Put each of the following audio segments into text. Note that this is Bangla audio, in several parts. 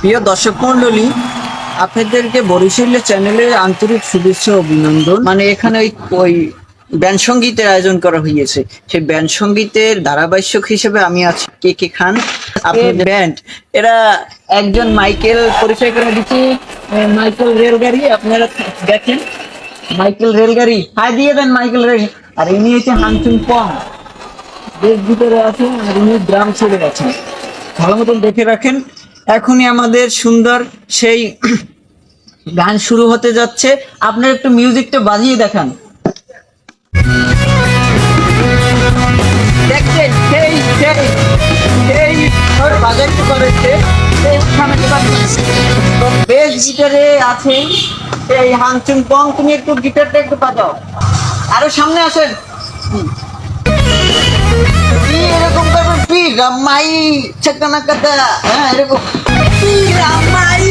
প্রিয় দর্শক মন্ডলী আপনাদেরকে বরিশালের চ্যানেলে আন্তরিক শুভেচ্ছা অভিনন্দন। মানে এখানে ওই ওই ব্যান্ড সঙ্গীতের আয়োজন করা হয়েছে সেই ব্যান্ড সঙ্গীতের হিসেবে আমি আছি কে কে খান, আপনাদের ব্যান্ড। এরা একজন মাইকেল, পরিচয় করে দিচ্ছি। মাইকেল রেলগাড়ি, আপনারা দেখেন। মাইকেল রেলগাড়ি। হাই, দিয়ে দেন মাইকেল রেল আর ইনি হচ্ছে হানচুন পং। দেশ ভিতরে আছে আর উনি গ্রাম ছেড়ে আছেন ভালো মতন দেখে রাখেন। এখনই আমাদের সুন্দর সেই গান শুরু হতে যাচ্ছে। আপনার একটু মিউজিকটা বাজিয়ে দেখান। দেখছেন, সেই সেই সেই বেশ গিটারে আছে সেই হাংচুং পং, তুমি একটু গিটারটা একটু বাজাও। আরও সামনে আসেন। রামাই চাকানা কাটা হ্যাঁ এরকম রামাই।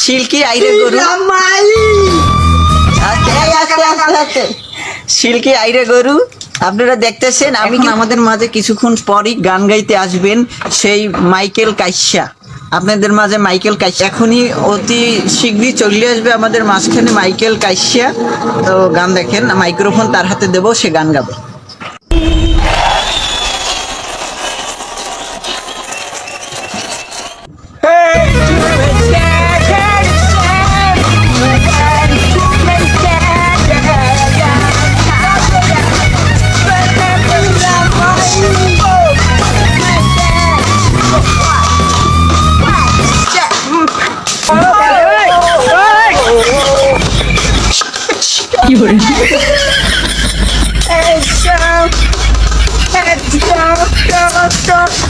শিল্কি আইরে গরু রামাই শিল্কি আইরে গরু আপনারা দেখতেছেন আমি আমাদের মাঝে কিছুক্ষণ পরই গান গাইতে আসবেন সেই মাইকেল কাইসা। আপনাদের মাঝে মাইকেল কাইসিয়া। এখনই অতি শীঘ্রই চলে আসবে আমাদের মাঝখানে মাইকেল কাশিয়া তো গান দেখেন, মাইক্রোফোন তার হাতে দেবো, সে গান গাবে। করে Let's go! Let's go! Go! Go!